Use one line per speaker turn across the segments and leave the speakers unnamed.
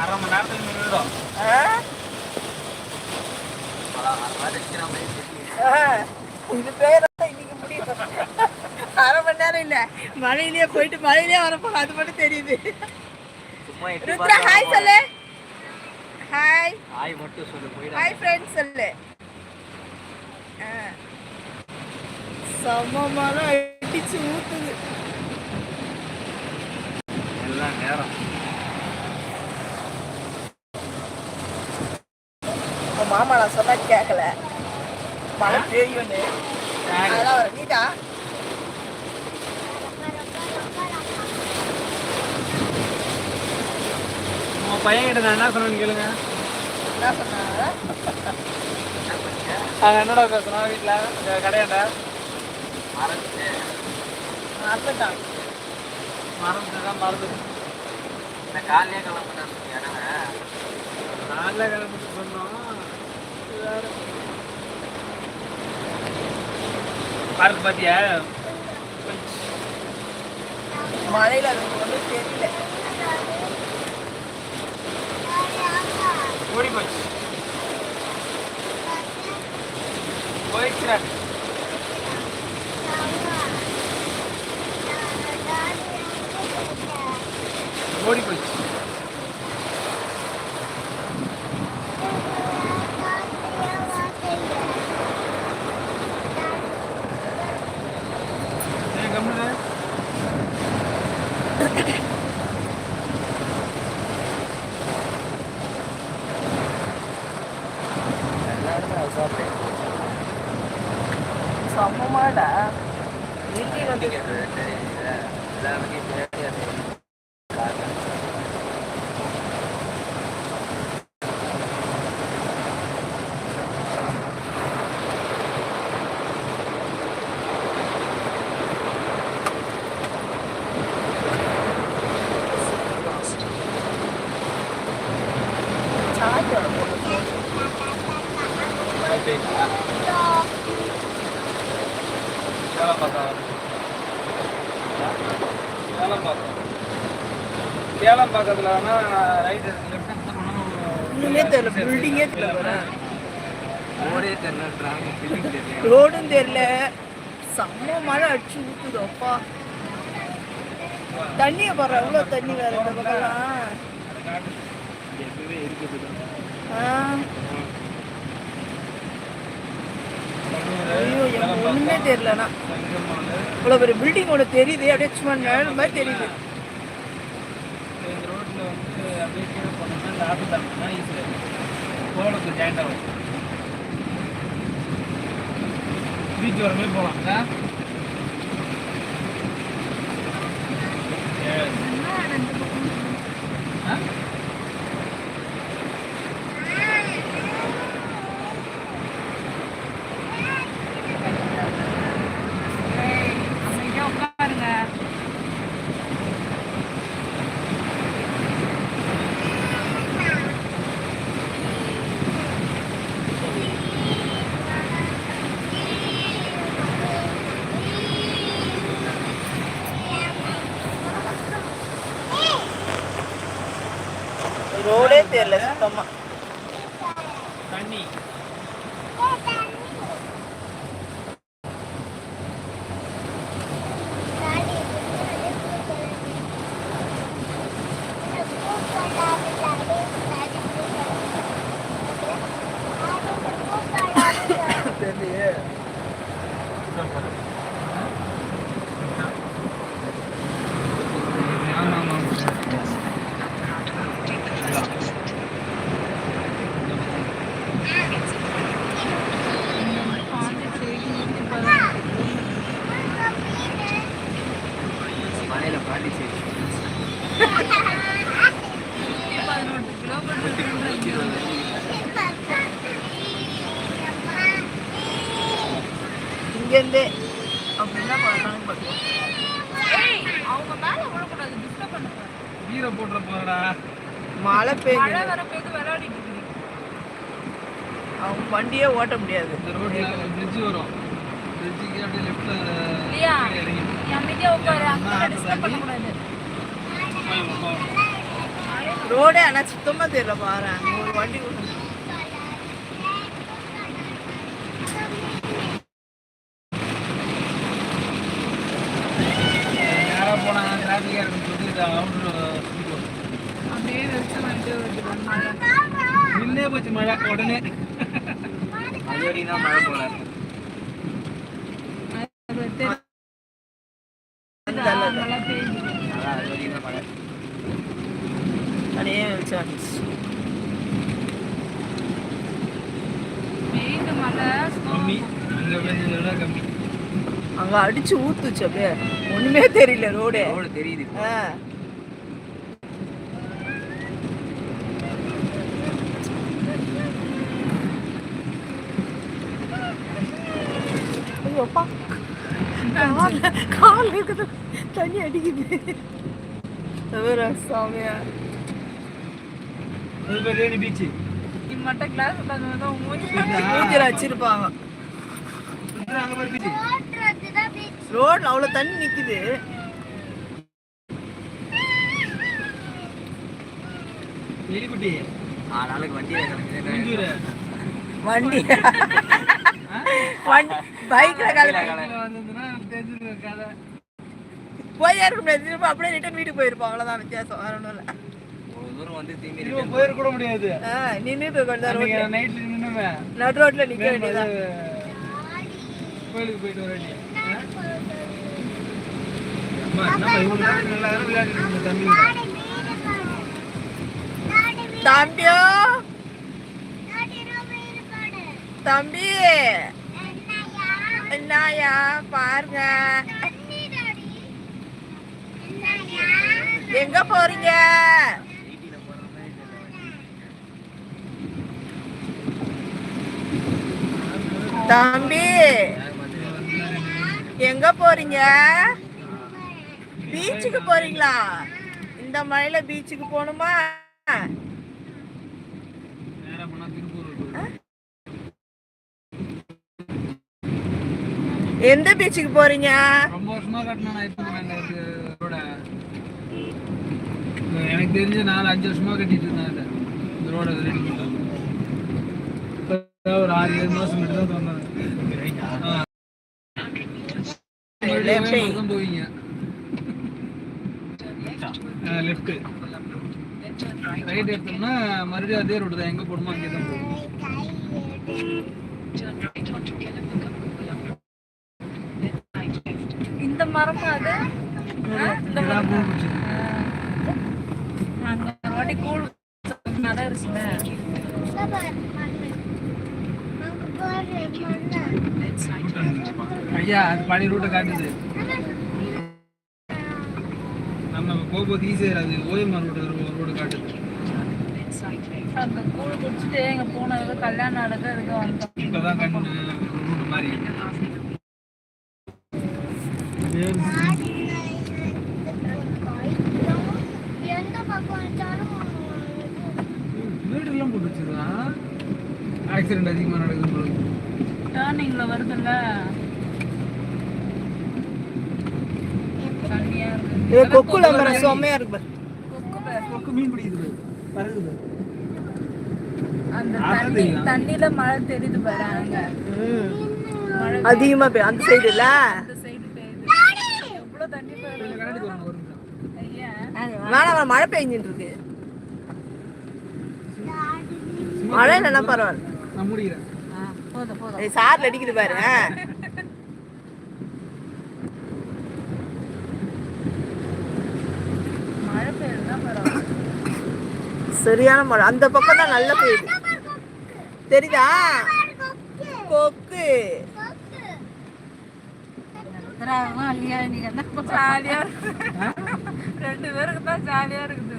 அரை மணி நேரத்துக்கு நின்றுடும்
இது பேர் இன்னைக்கு முடியும். அரை மணி நேரம் இல்ல. மழையிலேயே போயிட்டு மழையிலேயே வரப்போம் அது மட்டும் தெரியுது. ருத்ரா ஹாய் சொல்லு. ஹாய்
ஆய் மட்டும் சொல்லு போயிடா.
ஹாய் ஃப்ரெண்ட்ஸ் சொல்லு. ஆ. செம்ம மழை அடிச்சு ஊத்துது.
எல்லாம் நேரம்.
மாமா நான் சொன்னா கேட்கல மழை பெய்யும்னு. அதெல்லாம் வர நீட்டா
உங்க பையன் கிட்ட நான் என்ன சொன்னேன்னு கேளுங்க.
என்ன சொன்னாங்க
அவன் என்னடா பேசுனா வீட்டில் இந்த கடையாண்ட?
மறந்துட்டான்.
மறந்து தான் மறந்து
காலையே கிளம்பிட்டேன்
நாளில் கிளம்பிட்டு சொன்னோம். பார்க் பார்த்தியா
மழையில ஒன்றும் தெரியல.
ஓடி போச்சு போயிடுச்சுடா.
ಮಾಡ.
வேலை பார்த்தோம் சேலம் பக்கத்தில் வேணால் ரைட்
தெரியல. பில்டிங்கே தெரியல.
ஃபீலிங் தெரியல
ரோடும் தெரியல. செம்ம மழை அடிச்சு ஊத்துது. அப்பா. தண்ணிய பாரு எவ்வளவு தண்ணி வேற இந்த பக்கம்லாம். ஐயோ எனக்கு ஒண்ணுமே தெரியலண்ணா. இவ்வளோ பெரிய பில்டிங் ஒன்று தெரியுது அப்படியே சும்மா நிழல் மாதிரி தெரியுது.
ரோட்டில் வந்து அப்படியே ஜாயிண்ட் ஆகும் பீச் வரமே போகலாம் ஆ
ரோடே தெரியல சுத்தமா
தண்ணி
தெரியலையே
மலையில பாண்டிச்சேரி
இங்கேருந்தே அப்படின்னா பார்க்கலாம்னு பார்க்கலாம்.
அவங்க மேல விழக்கூடாது டிஸ்டர்ப் பண்ணுங்க
வீர போட்டுற போறடா.
மழை
மழை
பெய்யுது.
வர போது விளையாடிட்டு
அவங்க வண்டியே ஓட்ட முடியாது.
இந்த ரோட்ல பிரிட்ஜ் வரும். பிரிட்ஜுக்கு அப்படியே லெஃப்ட்ல
இல்லையா நீ அமைதியா உட்காரு. அங்க டிஸ்டர்ப்
ரோடே ஆனா சுத்தமா தெரியல பாரு. ஒரு வண்டி
நின்னே போச்சு மழை உடனே.
மழை போல.
அங்கே
அடிச்சு ஊத்துச்சு அப்படியே. ஒண்ணுமே தெரியல ரோடு.
ரோடு தெரியுது இப்போ.
ஆ. ஐயோ, அப்பா. இருக்குது. தண்ணி அடிக்குது சாமியா
பீச்சு
மட்டும் மூஞ்சி
மூஞ்சில வச்சிருப்பாங்க ரோட்ல அவ்வளவு தண்ணி நிக்குது வண்டி பைக்ல போய் முடியாது திரும்ப அப்படியே ரிட்டர்ன் வீட்டுக்கு போயிருப்போம். அவ்வளவுதான் வித்தியாசம். வேற ஒண்ணும் இல்ல.
ஒரு தூரம் வந்து திரும்பி
போயிருக்க கூட முடியாது.
நின்னுட்டு ரோட்ல
நைட்ல நின்னுவேன்.
நடு ரோட்ல நிக்க வேண்டியதா
கோயிலுக்கு போயிட்டு வர வேண்டிய அம்மா நம்ம இவ்வளவு நேரம் நல்லா நேரம் விளையாடிட்டு இருந்த தம்பி
தம்பியோ தம்பி. என்னயா பாருங்க. எங்க போறீங்க? தம்பி. எங்க போறீங்க? பீச்சுக்கு போறீங்களா? இந்த மழையில பீச்சுக்கு போகணுமா
நேரா போனா திருப்பூர் இருக்கு.
எந்த பீச்சுக்கு போறீங்க?
ரொம்ப வருஷமா கட்டினா எனக்கு தெரிஞ்சு நாலு அஞ்சு வருஷமா கட்டிட்டு இருந்தேன் இதை. இந்த ரோட ரெடி பண்ணுறது ஒரு ஆறு ஏழு மாசம் மட்டும் தான் தான் போவீங்க லெஃப்ட் ரைட் எடுத்தோம்னா மறுபடியும் அதே ரோடு தான். எங்க போகணுமோ அங்கே தான் போகும்
இந்த மரமா அது? ஒரு வாட்டி கூழ் மரம் இருக்குல்ல
ஐயா அது பழைய ரூட்டை காட்டுது. நம்ம போகும்போது ஈஸியாக அது ஓஎம்ஆர் ரோடு ரோடு காட்டுது.
அங்க கூழ் குடிச்சிட்டு எங்க போன கல்யாணம் நடக்க இதுக்கு வந்தோம்.
இப்போதான் கண்ணு ரூட் மாதிரி வீடெல்லாம் போட்டு ஆக்சிடென்ட் அதிகமாக நடக்குது.
டேர்னிங்ல வருதுல்ல.
இது கொக்குல இருக்கு பாரு.
கொக்கு
மீன் பிடிக்குது பறகுது
அந்த தண்ணி. தண்ணியில மழை தெரியுது பாரு அங்க.
அதிகமா அந்த சைடு இல்ல
அந்த சைடு பெய்யுது எவ்வளவு தண்ணி பாரு
கண்ணாடி தரணும் ஒரு நிமிஷம்
ஐயா
வேணாம் மழை பெஞ்சிட்டு இருக்கு மழை இல்லைன்னா பரவாயில்ல சார்ல அடிக்குது பாரு. சரியான மழை. அந்த பக்கம் தான் நல்லா பெய்யுது. தெரியுதா? கொக்கு.
ஜாலியா ரெண்டு பேருக்கு தான் ஜாலியா இருக்குது.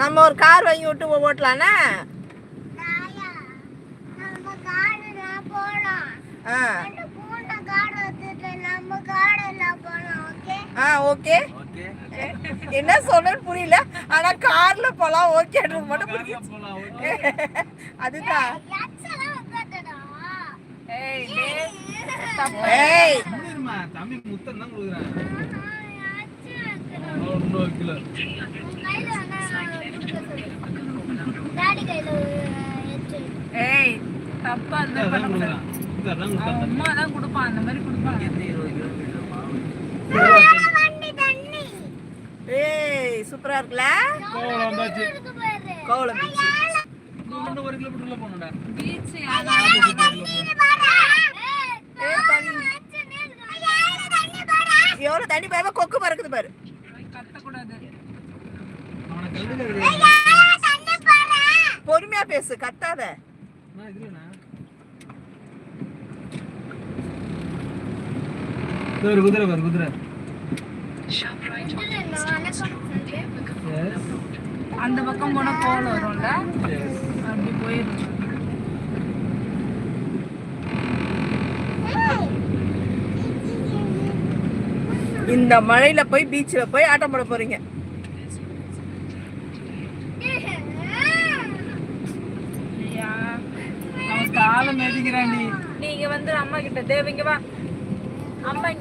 நம்ம ஒரு கார் வாங்கி விட்டு ஆ. ஓகே? என்ன சொன்னேன்னு புரியல. ஆனா கார்ல போலாம் ஓகேன்றது மட்டும் புரியுது. அதுதான்.
ஏய் டேய்
ஏய்
தம்பி முத்தம் தான் கொடுக்குறேன்
ஏய் தப்பா அந்த அம்மா தான் கொடுப்பான் அந்த மாதிரி கொடுப்பான்
ஏய் சூப்பரா
வந்தாச்சு
கோவளம் பீச்
இன்னும் கிலோமீட்டர்ல போகணும்டா.
பீச்
எவ்வளவு தண்ணி பாயமா கொக்கு பறக்குது பாரு. பொறுமையா பேசு கத்தாத.
ஒரு குதிரை பாரு குதிரை.
அந்த பக்கம் போனா கோல் வரும்ல. அப்படி போயிடும்
இந்த மழையில போய் பீச்ல போய் ஆட்டம் போட போறீங்க
ஐயா அவன் நீங்க வந்து அம்மா கிட்ட தேவைங்க வா. அம்மா இங்க